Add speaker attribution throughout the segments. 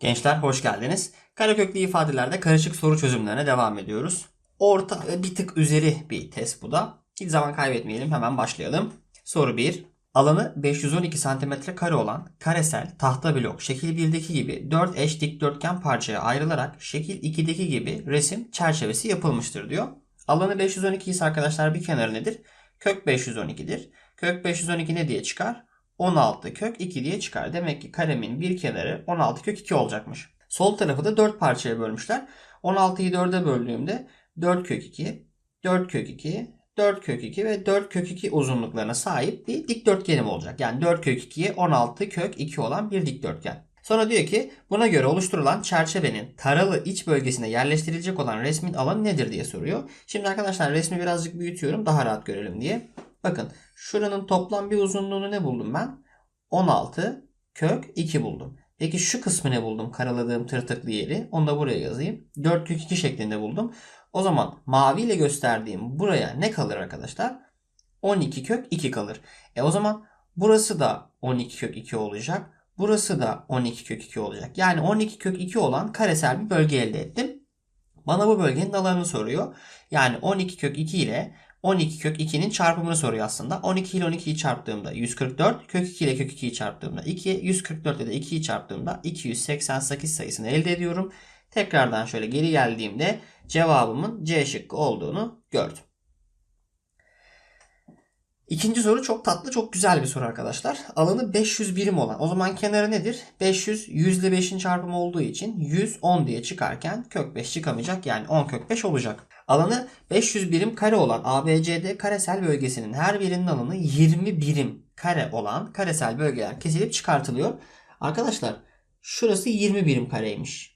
Speaker 1: Gençler hoş geldiniz. Kareköklü ifadelerde karışık soru çözümlerine devam ediyoruz. Orta ve bir tık üzeri bir test bu da. Hiç zaman kaybetmeyelim hemen başlayalım. Soru 1. Alanı 512 cm kare olan karesel tahta blok şekil 1'deki gibi 4 eş dikdörtgen parçaya ayrılarak şekil 2'deki gibi resim çerçevesi yapılmıştır diyor. Alanı 512 ise arkadaşlar bir kenarı nedir? Kök 512'dir. Kök 512 ne diye çıkar? 16 kök 2 diye çıkar. Demek ki karemin bir kenarı 16 kök 2 olacakmış. Sol tarafı da 4 parçaya bölmüşler. 16'yı 4'e böldüğümde 4 kök 2, 4 kök 2, 4 kök 2 ve 4 kök 2 uzunluklarına sahip bir dikdörtgenim olacak. Yani 4 kök 2'ye 16 kök 2 olan bir dikdörtgen. Sonra diyor ki buna göre oluşturulan çerçevenin taralı iç bölgesine yerleştirilecek olan resmin alanı nedir diye soruyor. Şimdi arkadaşlar resmi birazcık büyütüyorum daha rahat görelim diye. Bakın şuranın toplam bir uzunluğunu ne buldum ben? 16 kök 2 buldum. Peki şu kısmı ne buldum? Karaladığım tırtıklı yeri. Onu da buraya yazayım. 4 kök 2 şeklinde buldum. O zaman maviyle gösterdiğim buraya ne kalır arkadaşlar? 12 kök 2 kalır. E o zaman burası da 12 kök 2 olacak. Burası da 12 kök 2 olacak. Yani 12 kök 2 olan karesel bir bölge elde ettim. Bana bu bölgenin alanını soruyor. Yani 12 kök 2 ile 12 kök 2'nin çarpımını soruyor aslında. 12 ile 12'yi çarptığımda 144, kök 2 ile kök 2'yi çarptığımda 2, 144 ile de 2'yi çarptığımda 288 sayısını elde ediyorum. Tekrardan şöyle geri geldiğimde cevabımın C şıkkı olduğunu gördüm. İkinci soru çok tatlı, çok güzel bir soru arkadaşlar. Alanı 500 birim olan. O zaman kenarı nedir? 500 100 ile 5'in çarpımı olduğu için 110 diye çıkarken kök 5 çıkamayacak. Yani 10 kök 5 olacak. Alanı 500 birim kare olan ABCD karesel bölgesinin her birinin alanı 20 birim kare olan karesel bölgeler kesilip çıkartılıyor. Arkadaşlar şurası 20 birim kareymiş.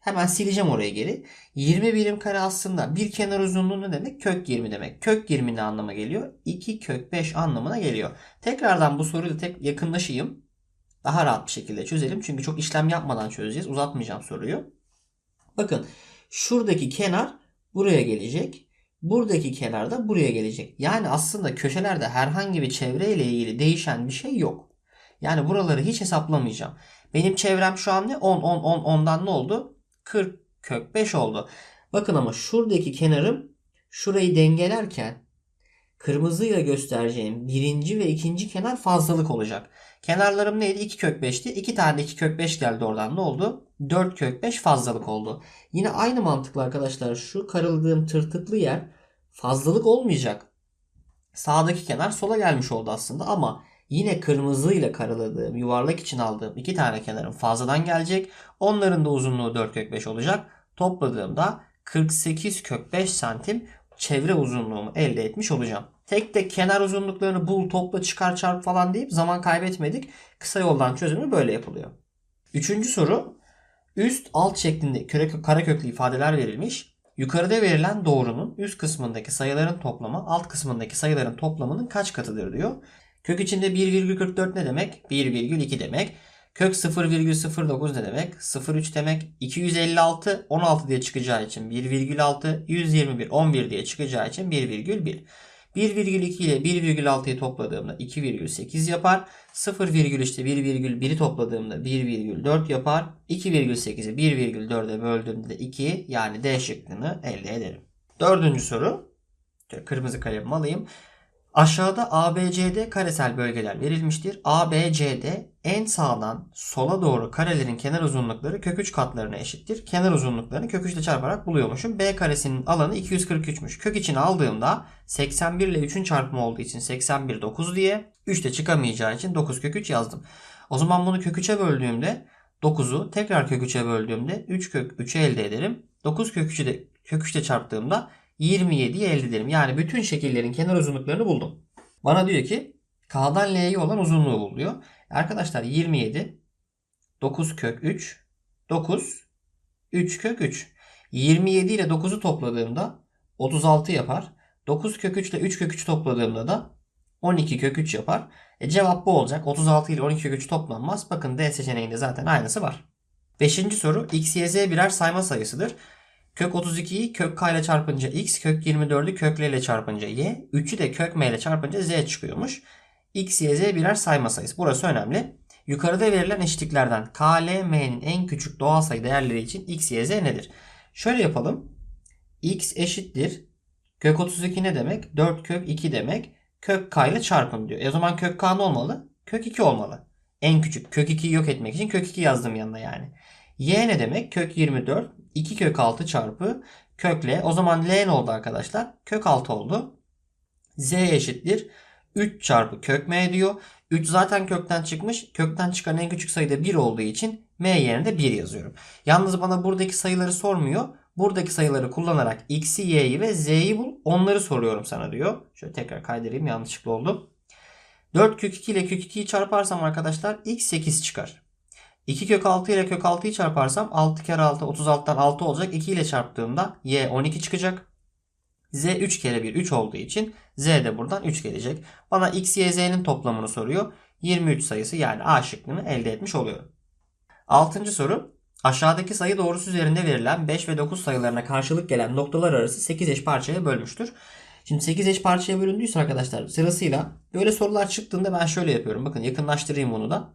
Speaker 1: Hemen sileceğim oraya geri. 20 birim kare aslında bir kenar uzunluğu ne demek? Kök 20 demek. Kök 20 ne anlama geliyor? 2 kök 5 anlamına geliyor. Tekrardan bu soruyu da tek yakınlaşayım. Daha rahat bir şekilde çözelim. Çünkü çok işlem yapmadan çözeceğiz. Uzatmayacağım soruyu. Bakın şuradaki kenar buraya gelecek. Buradaki kenar da buraya gelecek. Yani aslında köşelerde herhangi bir çevreyle ilgili değişen bir şey yok. Yani buraları hiç hesaplamayacağım. Benim çevrem şu an ne? 10, 10, 10, 10'dan ne oldu? 40 kök 5 oldu. Bakın ama şuradaki kenarım şurayı dengelerken kırmızıyla göstereceğim birinci ve ikinci kenar fazlalık olacak. Kenarlarım neydi? 2 kök 5'ti. 2 tane 2 kök 5 geldi oradan. Ne oldu? 4 kök 5 fazlalık oldu. Yine aynı mantıkla arkadaşlar şu karaladığım tırtıklı yer fazlalık olmayacak. Sağdaki kenar sola gelmiş oldu aslında ama yine kırmızıyla karaladığım yuvarlak için aldığım iki tane kenarım fazladan gelecek. Onların da uzunluğu 4 kök 5 olacak. Topladığımda 48 kök 5 santim çevre uzunluğumu elde etmiş olacağım. Tek tek kenar uzunluklarını bul, topla, çıkar, çarp falan deyip zaman kaybetmedik. Kısa yoldan çözümü böyle yapılıyor. Üçüncü soru. Üst alt şeklinde köre- kareköklü ifadeler verilmiş. Yukarıda verilen doğrunun üst kısmındaki sayıların toplamı alt kısmındaki sayıların toplamının kaç katıdır diyor. Kök içinde 1,44 ne demek? 1,2 demek. Kök 0,09 ne demek? 0,3 demek. 256 16 diye çıkacağı için 1,6. 121 11 diye çıkacağı için 1,1. 1,2 ile 1,6'yı topladığımda 2,8 yapar. 0, işte 1,1'i topladığımda 1,4 yapar. 2,8'i 1,4'e böldüğümde de 2 yani D şıkkını elde ederim. Dördüncü soru. Kırmızı kalemimi alayım. Aşağıda ABCD karesel bölgeler verilmiştir. ABCD en sağdan sola doğru karelerin kenar uzunlukları kök 3 katlarına eşittir. Kenar uzunluklarını kök 3 ile çarparak buluyormuşum. B karesinin alanı 243'müş. Kök içine aldığımda 81 ile 3'ün çarpımı olduğu için 81 9 diye 3 de çıkamayacağı için 9 kök 3 yazdım. O zaman bunu kök 3'e böldüğümde 9'u tekrar kök 3'e böldüğümde 3 kök 3'ü elde ederim. 9 kök 3'ü de kök 3 ile çarptığımda 27'yi elde ederim. Yani bütün şekillerin kenar uzunluklarını buldum. Bana diyor ki K'dan L'ye olan uzunluğu bul diyor. Arkadaşlar 27 9 kök 3 9 3 kök 3. 27 ile 9'u topladığımda 36 yapar. 9 kök 3 ile 3 kök 3 topladığımda da 12 kök 3 yapar. E cevap bu olacak. 36 ile 12 kök 3 toplanmaz. Bakın D seçeneğinde zaten aynısı var. Beşinci soru x, y, z birer sayma sayısıdır. Kök 32'yi kök k ile çarpınca x, kök 24'ü kök l ile çarpınca y, 3'ü de kök m ile çarpınca z çıkıyormuş. x, y, z birer sayma sayısı. Burası önemli. Yukarıda verilen eşitliklerden K, L, M'nin en küçük doğal sayı değerleri için X, Y, Z nedir? Şöyle yapalım. X eşittir. Kök 32 ne demek? 4 kök 2 demek. Kök K ile çarpın diyor. E o zaman kök K ne olmalı? Kök 2 olmalı. En küçük kök 2'yi yok etmek için kök 2 yazdım yanına yani. Y ne demek? Kök 24. 2 kök 6 çarpı kök L. O zaman L ne oldu arkadaşlar? Kök 6 oldu. Z eşittir. 3 çarpı kök M diyor. 3 zaten kökten çıkmış. Kökten çıkan en küçük sayı da 1 olduğu için M yerine de 1 yazıyorum. Yalnız bana buradaki sayıları sormuyor. Buradaki sayıları kullanarak x'i, y'yi ve z'yi bul. Onları soruyorum sana diyor. Şöyle tekrar kaydırayım yanlışlıkla oldu. 4 kök 2 ile kök 2'yi çarparsam arkadaşlar x 8 çıkar. 2 kök 6 ile kök 6'yı çarparsam 6 kere 6 36'dan 6 olacak. 2 ile çarptığımda y 12 çıkacak. Z 3 kere 1 3 olduğu için Z de buradan 3 gelecek. Bana X, Y, Z'nin toplamını soruyor. 23 sayısı yani A şıkkını elde etmiş oluyorum. Altıncı soru. Aşağıdaki sayı doğrusu üzerinde verilen 5 ve 9 sayılarına karşılık gelen noktalar arası 8 eş parçaya bölmüştür. Şimdi 8 eş parçaya bölündüyse arkadaşlar sırasıyla böyle sorular çıktığında ben şöyle yapıyorum. Bakın yakınlaştırayım bunu da.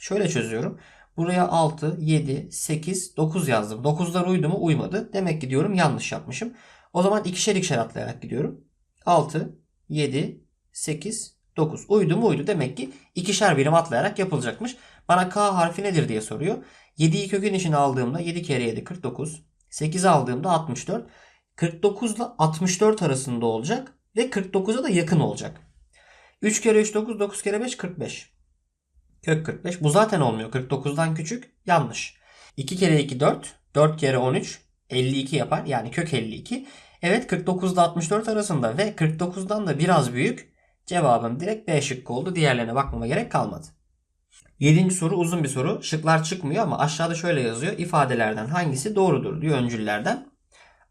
Speaker 1: Şöyle çözüyorum. Buraya 6, 7, 8, 9 yazdım. 9'lar uydu mu? Uymadı. Demek ki diyorum yanlış yapmışım. O zaman ikişer ikişer atlayarak gidiyorum. 6, 7, 8, 9. Uydu mu uydu. Demek ki ikişer birim atlayarak yapılacakmış. Bana K harfi nedir diye soruyor. 7'yi kökün içine aldığımda 7 kere 7 49. 8 aldığımda 64. 49 ile 64 arasında olacak. Ve 49'a da yakın olacak. 3 kere 3 9 9 kere 5 45. Kök 45. Bu zaten olmuyor. 49'dan küçük. Yanlış. 2 kere 2 4. 4 kere 13. 52 yapar. Yani kök 52. Evet 49 ile 64 arasında ve 49'dan da biraz büyük. Cevabım direkt B şıkkı oldu. Diğerlerine bakmama gerek kalmadı. Yedinci soru uzun bir soru. Şıklar çıkmıyor ama aşağıda şöyle yazıyor. İfadelerden hangisi doğrudur diyor öncüllerden.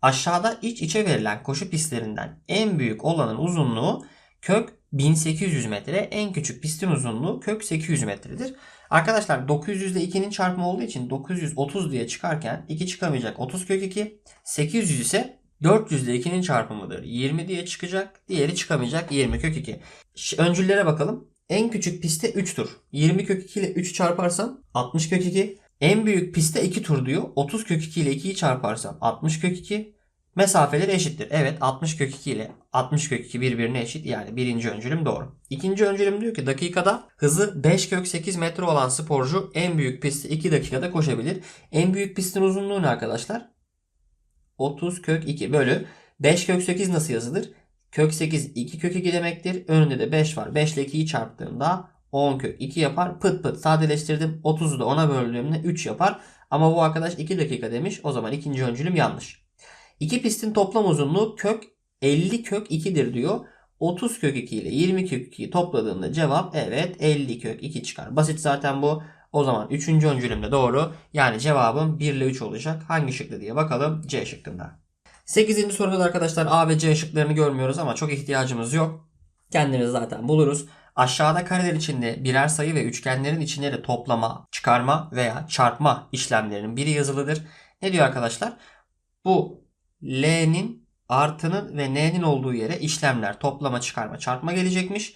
Speaker 1: Aşağıda iç içe verilen koşu pistlerinden en büyük olanın uzunluğu kök 1800 metre. En küçük pistin uzunluğu kök 800 metredir. Arkadaşlar 900 ile 2'nin çarpımı olduğu için 930 diye çıkarken 2 çıkamayacak 30 kök 2. 800 ise 400 ile 2'nin çarpımıdır. 20 diye çıkacak. Diğeri çıkamayacak 20 kök 2. Öncüllere bakalım. En küçük pistte 3 tur. 20 kök 2 ile 3 çarparsam 60 kök 2. En büyük pistte 2 tur diyor. 30 kök 2 ile 2'yi çarparsam 60 kök 2. Mesafeleri eşittir. Evet 60 kök 2 ile 60 kök 2 birbirine eşit. Yani birinci öncülüm doğru. İkinci öncülüm diyor ki dakikada hızı 5 kök 8 metre olan sporcu en büyük pistte 2 dakikada koşabilir. En büyük pistin uzunluğu ne arkadaşlar? 30 kök 2 bölü 5 kök 8 nasıl yazılır? Kök 8 2 kök 2 demektir. Önünde de 5 var. 5 ile 2'yi çarptığımda 10 kök 2 yapar. Pıt pıt sadeleştirdim. 30'u da 10'a böldüğümde 3 yapar. Ama bu arkadaş 2 dakika demiş. O zaman ikinci öncülüm yanlış. İki pistin toplam uzunluğu kök 50 kök 2'dir diyor. 30 kök 2 ile 20 kök 2'yi topladığında cevap evet 50 kök 2 çıkar. Basit zaten bu. O zaman 3. öncülüm de doğru. Yani cevabım 1 ile 3 olacak. Hangi şıklı diye bakalım C şıkkında. 8. soruda da arkadaşlar A ve C şıklarını görmüyoruz ama çok ihtiyacımız yok. Kendimiz zaten buluruz. Aşağıda kareler içinde birer sayı ve üçgenlerin içine toplama, çıkarma veya çarpma işlemlerinin biri yazılıdır. Ne diyor arkadaşlar? Bu L'nin, artının ve N'nin olduğu yere işlemler, toplama, çıkarma, çarpma gelecekmiş.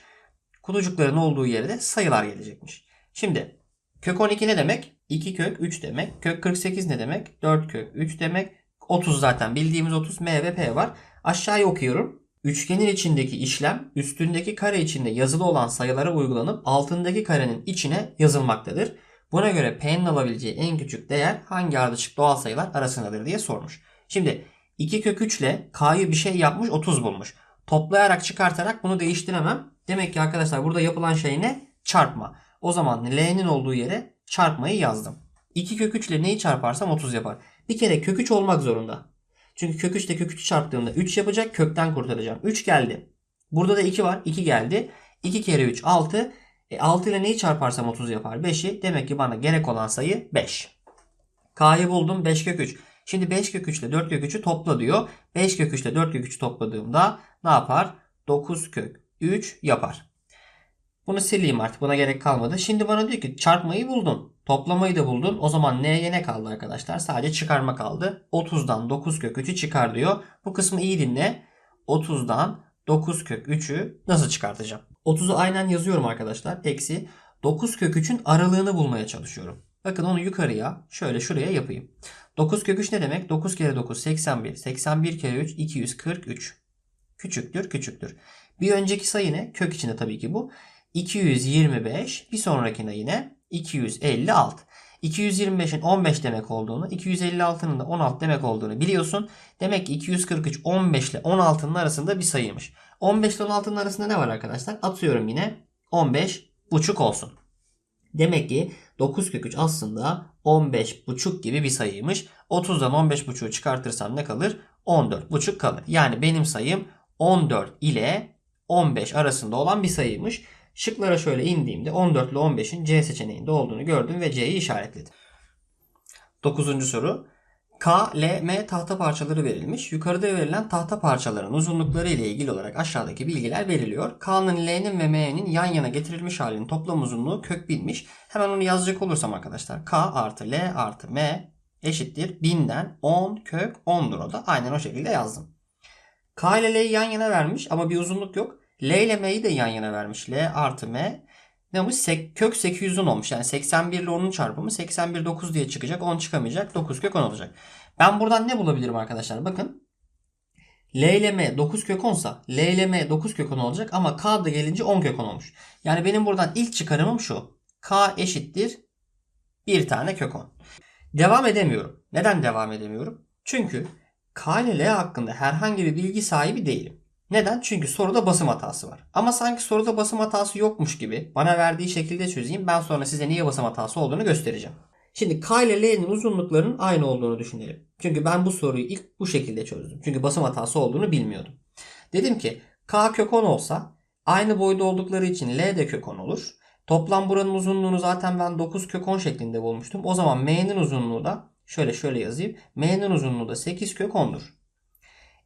Speaker 1: Kutucukların olduğu yere de sayılar gelecekmiş. Şimdi kök 12 ne demek? 2 kök 3 demek. Kök 48 ne demek? 4 kök 3 demek. 30 zaten bildiğimiz 30 M ve P var. Aşağıya okuyorum. Üçgenin içindeki işlem üstündeki kare içinde yazılı olan sayılara uygulanıp altındaki karenin içine yazılmaktadır. Buna göre P'nin alabileceği en küçük değer hangi ardışık doğal sayılar arasındadır diye sormuş. Şimdi 2 kök 3 ile K'yı bir şey yapmış 30 bulmuş. Toplayarak çıkartarak bunu değiştiremem. Demek ki arkadaşlar burada yapılan şey ne? Çarpma. O zaman L'nin olduğu yere çarpmayı yazdım. 2 kök 3 ile neyi çarparsam 30 yapar. Bir kere kök 3 olmak zorunda. Çünkü kök 3 ile kök 3'ü çarptığımda 3 yapacak. Kökten kurtaracağım. 3 geldi. Burada da 2 var. 2 geldi. 2 kere 3 6. E 6 ile neyi çarparsam 30 yapar? 5'i. Demek ki bana gerek olan sayı 5. K'yı buldum. 5 kök 3. Şimdi 5 kök 3 ile 4 kök 3'ü topla diyor. 5 kök 3 ile 4 kök 3'ü topladığımda ne yapar? 9 kök 3 yapar. Bunu sileyim artık. Buna gerek kalmadı. Şimdi bana diyor ki çarpmayı buldun. Toplamayı da buldun. O zaman n'ye ne kaldı arkadaşlar? Sadece çıkarma kaldı. 30'dan 9 kök 3'ü çıkar diyor. Bu kısmı iyi dinle. 30'dan 9 kök 3'ü nasıl çıkartacağım? 30'u aynen yazıyorum arkadaşlar. Eksi 9 kök 3'ün aralığını bulmaya çalışıyorum. Bakın onu yukarıya şöyle şuraya yapayım. 9 kök 3 ne demek? 9 kere 9 81. 81 kere 3 243. Küçüktür küçüktür. Bir önceki sayı ne? Kök içinde tabii ki bu. 225. Bir sonrakine yine 256. 225'in 15 demek olduğunu, 256'nın da 16 demek olduğunu biliyorsun. Demek ki 243 15 ile 16'nın arasında bir sayıymış. 15 ile 16'nın arasında ne var arkadaşlar? Atıyorum yine 15 buçuk olsun. Demek ki 9 kök 3 aslında 15 buçuk gibi bir sayıymış. 30'dan 15 buçuğu çıkartırsam ne kalır? 14 buçuk kalır. Yani benim sayım 14 ile 15 arasında olan bir sayıymış. Şıklara şöyle indiğimde 14 ile 15'in C seçeneğinde olduğunu gördüm ve C'yi işaretledim. 9. soru. K, L, M tahta parçaları verilmiş. Yukarıda verilen tahta parçaların uzunlukları ile ilgili olarak aşağıdaki bilgiler veriliyor. K'nın, L'nin ve M'nin yan yana getirilmiş halinin toplam uzunluğu kök 1000'miş. Hemen onu yazacak olursam arkadaşlar. K artı L artı M eşittir 1000'den 10 kök 10'dur o da. Aynen o şekilde yazdım. K ile L'yi yan yana vermiş ama bir uzunluk yok. L ile M'yi de yan yana vermiş. L artı M ne olmuş? Sek- kök 810 olmuş. Yani 81 ile 10'un çarpımı 81 9 diye çıkacak. 10 çıkamayacak. 9 kök 10 olacak. Ben buradan ne bulabilirim arkadaşlar? Bakın. L ile M 9 kök 10 sa L ile M 9 kök 10 olacak ama K da gelince 10 kök 10 olmuş. Yani benim buradan ilk çıkarımım şu. K eşittir bir tane kök 10. Devam edemiyorum. Neden devam edemiyorum? Çünkü K ile L hakkında herhangi bir bilgi sahibi değilim. Neden? Çünkü soruda basım hatası var. Ama sanki soruda basım hatası yokmuş gibi bana verdiği şekilde çözeyim. Ben sonra size niye basım hatası olduğunu göstereceğim. Şimdi K ile L'nin uzunluklarının aynı olduğunu düşünelim. Çünkü ben bu soruyu ilk bu şekilde çözdüm. Çünkü basım hatası olduğunu bilmiyordum. Dedim ki K kök 10 olsa aynı boyda oldukları için L de kök 10 olur. Toplam buranın uzunluğunu zaten ben 9 kök 10 şeklinde bulmuştum. O zaman M'nin uzunluğu da şöyle şöyle yazayım. M'nin uzunluğu da 8 kök 10'dur.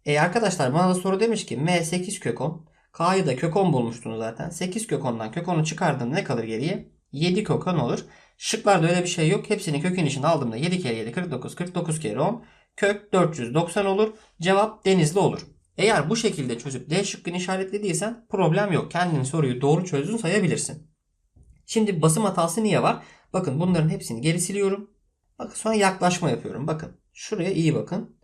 Speaker 1: E arkadaşlar bana da soru demiş ki M 8 kök 10. K'yı da kök 10 bulmuştunuz zaten. 8 kök 10'dan kök 10'u çıkardığında ne kalır geriye? 7 kök 10 olur. Şıklarda öyle bir şey yok. Hepsini kökün içine aldığımda 7 kere 7 49 49 kere 10 kök 490 olur. Cevap denizli olur. Eğer bu şekilde çözüp D şıkkını işaretlediysen problem yok. Kendin soruyu doğru çözdün sayabilirsin. Şimdi basım hatası niye var? Bakın bunların hepsini geri siliyorum. Bakın sonra yaklaşma yapıyorum. Bakın şuraya iyi bakın.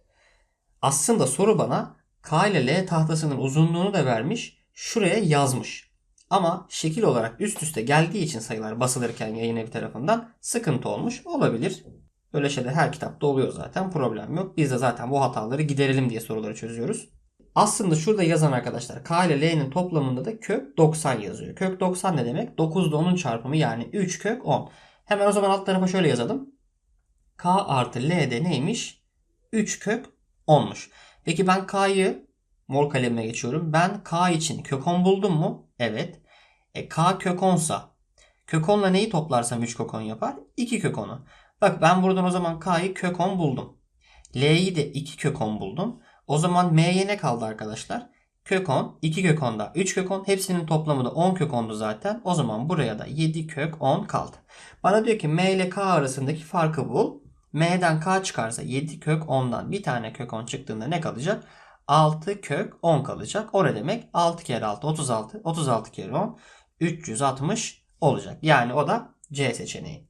Speaker 1: Aslında soru bana K ile L tahtasının uzunluğunu da vermiş. Şuraya yazmış. Ama şekil olarak üst üste geldiği için sayılar basılırken yayın evi tarafından sıkıntı olmuş olabilir. Böyle şeyler her kitapta oluyor zaten. Problem yok. Biz de zaten bu hataları giderelim diye soruları çözüyoruz. Aslında şurada yazan arkadaşlar K ile L'nin toplamında da kök 90 yazıyor. Kök 90 ne demek? 9 ile 10'un çarpımı yani 3 kök 10. Hemen o zaman alt tarafa şöyle yazalım. K artı L de neymiş? 3 kök 10'muş. Peki ben K'yı mor kalemime geçiyorum. Ben K için kök 10 buldum mu? Evet. E, K kök 10 sa kök 10 ile neyi toplarsam 3 kök 10 yapar? 2 kök 10'u. Bak ben buradan o zaman K'yı kök 10 buldum. L'yi de 2 kök 10 buldum. O zaman M'ye ne kaldı arkadaşlar? Kök 10, 2 kök 10'da 3 kök 10. Hepsinin toplamı da 10 kök 10'du zaten. O zaman buraya da 7 kök 10 kaldı. Bana diyor ki M ile K arasındaki farkı bul. M'den K çıkarsa 7 kök 10'dan bir tane kök 10 çıktığında ne kalacak? 6 kök 10 kalacak. O ne demek? 6 kere 6 36. 36 kere 10 360 olacak. Yani o da C seçeneği.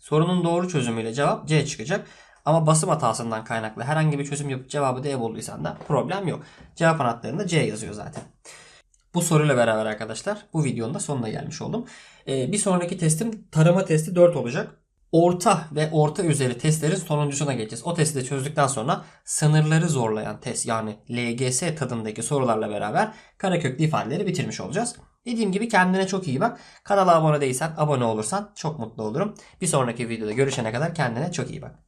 Speaker 1: Sorunun doğru çözümüyle cevap C çıkacak. Ama basım hatasından kaynaklı herhangi bir çözüm yapıp cevabı D bulduysan da problem yok. Cevap anahtarında C yazıyor zaten. Bu soruyla beraber arkadaşlar bu videonun da sonuna gelmiş oldum. Ee, bir sonraki testim tarama testi 4 olacak. Orta ve orta üzeri testlerin sonuncusuna geçeceğiz. O testi de çözdükten sonra sınırları zorlayan test yani LGS tadındaki sorularla beraber karaköklü ifadeleri bitirmiş olacağız. Dediğim gibi kendine çok iyi bak. Kanala abone değilsen abone olursan çok mutlu olurum. Bir sonraki videoda görüşene kadar kendine çok iyi bak.